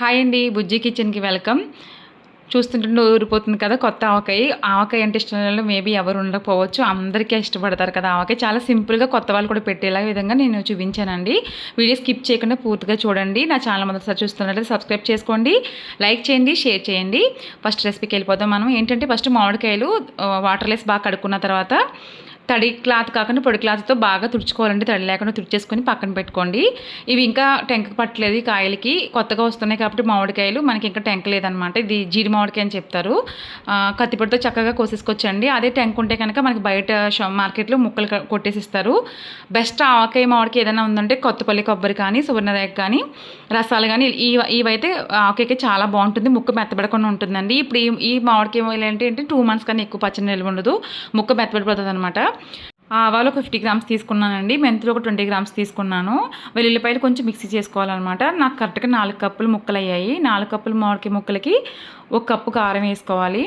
Hi అండి బుజ్జి కిచెన్కి welcome. చూస్తుంటే ఊరిపోతుంది కదా కొత్త ఆవకాయ. ఆవకాయ అంటే ఇష్టం మేబీ ఎవరు ఉండకపోవచ్చు. అందరికీ ఇష్టపడతారు కదా ఆవకాయ. చాలా సింపుల్గా కొత్త వాళ్ళు కూడా పెట్టేలా విధంగా నేను చూపించానండి. వీడియో స్కిప్ చేయకుండా పూర్తిగా చూడండి. నా ఛానల్ మొదటిసారి చూస్తున్నట్లయితే సబ్స్క్రైబ్ చేసుకోండి. లైక్ చేయండి షేర్ చేయండి. ఫస్ట్ రెసిపీకి వెళ్ళిపోదాం మనం. ఏంటంటే ఫస్ట్ మామిడికాయలు వాటర్లెస్ బాగా కడుక్కున్న తర్వాత తడి క్లాత్ కాకుండా పొడి క్లాత్తో బాగా తుడుచుకోవాలండి. తడి లేకుండా తుడిచేసుకొని పక్కన పెట్టుకోండి. ఇవి ఇంకా టెంక పట్టలేదు కాయలకి. కొత్తగా వస్తున్నాయి కాబట్టి మామిడికాయలు. మనకి ఇంకా టెంక లేదనమాట. ఇది జీడి మామిడికాయ అని చెప్తారు. కత్తిపొడితో చక్కగా కోసేసుకొచ్చండి అదే టెంక ఉంటే కనుక మనకి బయట షా- మార్కెట్లో ముక్కలు కొట్టేసిస్తారు. బెస్ట్ ఆవకాయ మామిడికాయ ఏదైనా ఉందంటే కొత్తపల్లి కొబ్బరి కానీ సువర్ణరేఖ కానీ రసాలు కానీ ఈ ఇవైతే ఆవకాయకి చాలా బాగుంటుంది. ముక్క మెత్తబడకుండా ఉంటుందండి. ఇప్పుడు ఈ ఈ మామిడికాయ ఏంటంటే టూ మంత్స్ కానీ ఎక్కువ పచ్చడి నిల్వ ఉండదు. ముక్క మెత్తబడిపోతుంది అనమాట ఆవాలు ఒక ఫిఫ్టీ గ్రామ్స్ తీసుకున్నానండి. మెంతులు ఒక ట్వంటీ గ్రామ్స్ తీసుకున్నాను. వెల్లుల్లిపాయలు కొంచెం మిక్సీ చేసుకోవాలన్నమాట. నాకు కరెక్ట్గా నాలుగు కప్పులు ముక్కలు అయ్యాయి నాలుగు కప్పులు మామిడికి ముక్కలకి ఒక కప్పు కారం వేసుకోవాలి.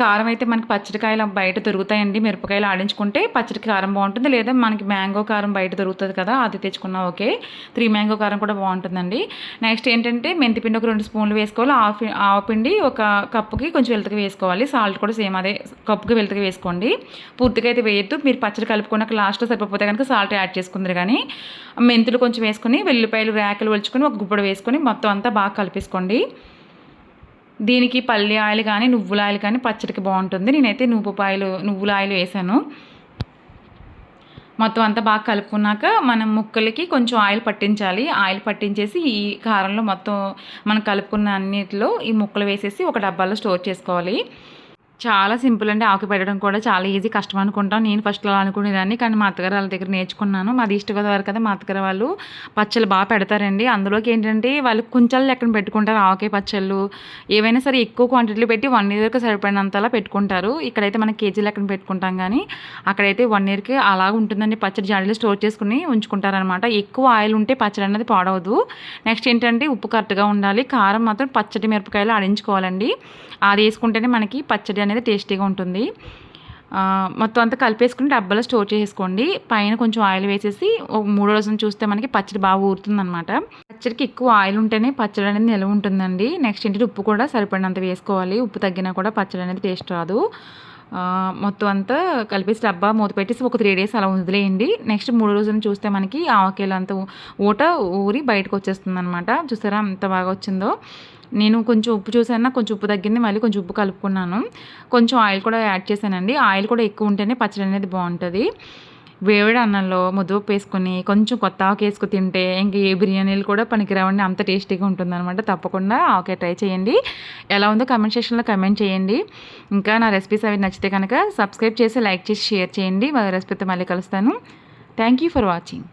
కారం అయితే మనకి పచ్చడికాయలు బయట దొరుకుతాయండి. మిరపకాయలు ఆడించుకుంటే పచ్చడి కారం బాగుంటుంది. లేదా మనకి మ్యాంగో కారం బయట దొరుకుతుంది కదా అది తెచ్చుకున్నా ఓకే. త్రీ మ్యాంగో కారం కూడా బాగుంటుందండి. నెక్స్ట్ ఏంటంటే మెంతిపిండి ఒక రెండు స్పూన్లు వేసుకోవాలి. ఆఫ్ ఆవపిండి ఒక కప్పుకి కొంచెం వెళ్తకి వేసుకోవాలి. సాల్ట్ కూడా సేమ్ అదే కప్పుకి వెళ్తకి వేసుకోండి. పూర్తిగా అయితే వేయద్దు. మీరు పచ్చడి కలుపుకున్నాక లాస్ట్లో సరిపోతే కనుక సాల్ట్ యాడ్ చేసుకుందరు కానీ మెంతులు కొంచెం వేసుకొని వెల్లిపాయలు రేకలు ఒలుచుకొని ఒక గుప్పడు వేసుకొని మొత్తం అంతా బాగా కలిపేసుకోండి. దీనికి పల్లి ఆయిల్ కానీ నువ్వుల ఆయిల్ కానీ పచ్చడికి బాగుంటుంది. నేనైతే నువ్వు పాయలు నువ్వుల ఆయిల్ వేసాను. మొత్తం అంతా బాగా కలుపుకున్నాక మనం ముక్కలకి కొంచెం ఆయిల్ పట్టించాలి. ఆయిల్ పట్టించేసి ఈ కారంలో మొత్తం మనం కలుపుకున్న అన్నిటిలో ఈ ముక్కలు వేసేసి ఒక డబ్బాలో స్టోర్ చేసుకోవాలి. చాలా సింపుల్ అండి. ఆకు పెట్టడం కూడా చాలా ఈజీ కష్టం అనుకుంటాం. నేను ఫస్ట్ అలా అనుకునేదాన్ని. కానీ మా అత్తగారు వాళ్ళ దగ్గర నేర్చుకున్నాను. మాది ఇష్ట గోదావరి కదా మా అత్తగారు వాళ్ళు పచ్చళ్ళు బాగా పెడతారండి. అందులోకి ఏంటంటే వాళ్ళు కుంచాలు లెక్కన పెట్టుకుంటారు. ఆవకాయ పచ్చళ్ళు ఏవైనా సరే ఎక్కువ క్వాంటిటీలో పెట్టి వన్ ఇయర్కి సరిపడినంతలా పెట్టుకుంటారు. ఇక్కడైతే మనం కేజీ లెక్కన పెట్టుకుంటాం కానీ అక్కడైతే వన్ ఇయర్కి అలా ఉంటుందండి. పచ్చడి జాడీలో స్టోర్ చేసుకుని ఉంచుకుంటారనమాట ఎక్కువ ఆయిల్ ఉంటే పచ్చడి అనేది పాడవదు. నెక్స్ట్ ఏంటంటే ఉప్పు కరెక్ట్గా ఉండాలి. కారం మాత్రం పచ్చడి మిరపకాయలు ఆడించుకోవాలండి. అది వేసుకుంటేనే మనకి పచ్చడి అనేది టేస్టీగా ఉంటుంది. మొత్తం అంతా కలిపేసుకుని డబ్బాలో స్టోర్ చేసేసుకోండి. పైన కొంచెం ఆయిల్ వేసేసి ఒక మూడో రోజున చూస్తే మనకి పచ్చడి బాగా ఊరుతుందనమాట పచ్చడికి ఎక్కువ ఆయిల్ ఉంటేనే పచ్చడి అనేది నిల్వ ఉంటుందండి. నెక్స్ట్ ఏంటి? ఉప్పు కూడా సరిపడినంత వేసుకోవాలి. ఉప్పు తగ్గినా కూడా పచ్చడి అనేది టేస్ట్ రాదు. మొత్తం అంతా కలిపేసి డబ్బా మూత పెట్టేసి ఒక త్రీ డేస్ అలా వదిలేయండి నెక్స్ట్ మూడు రోజులు చూస్తే మనకి ఆవకాయలు అంత ఊట ఊరి బయటకు వచ్చేస్తుంది అనమాట చూసారా ఎంత బాగా వచ్చిందో? నేను కొంచెం ఉప్పు చూసాను కొంచెం ఉప్పు తగ్గింది మళ్ళీ కొంచెం ఉప్పు కలుపుకున్నాను. కొంచెం ఆయిల్ కూడా యాడ్ చేశానండి. ఆయిల్ కూడా ఎక్కువ ఉంటేనే పచ్చడి అనేది బాగుంటుంది. వేవిడి అన్నంలో ముద్దపప్పు వేసుకొని కొంచెం కొత్త ఆకు వేసుకు తింటే ఇంక ఏ బిర్యానీలు కూడా పనికిరావండి. అంత టేస్టీగా ఉంటుందన్నమాట. తప్పకుండా ఆకే ట్రై చేయండి. ఎలా ఉందో కమెంట్ సెక్షన్లో కమెంట్ చేయండి. ఇంకా నా రెసిపీస్ అవి నచ్చితే కనుక సబ్స్క్రైబ్ చేసి లైక్ చేసి షేర్ చేయండి. మా రెసిపీతో మళ్ళీ కలుస్తాను. Thank you for watching.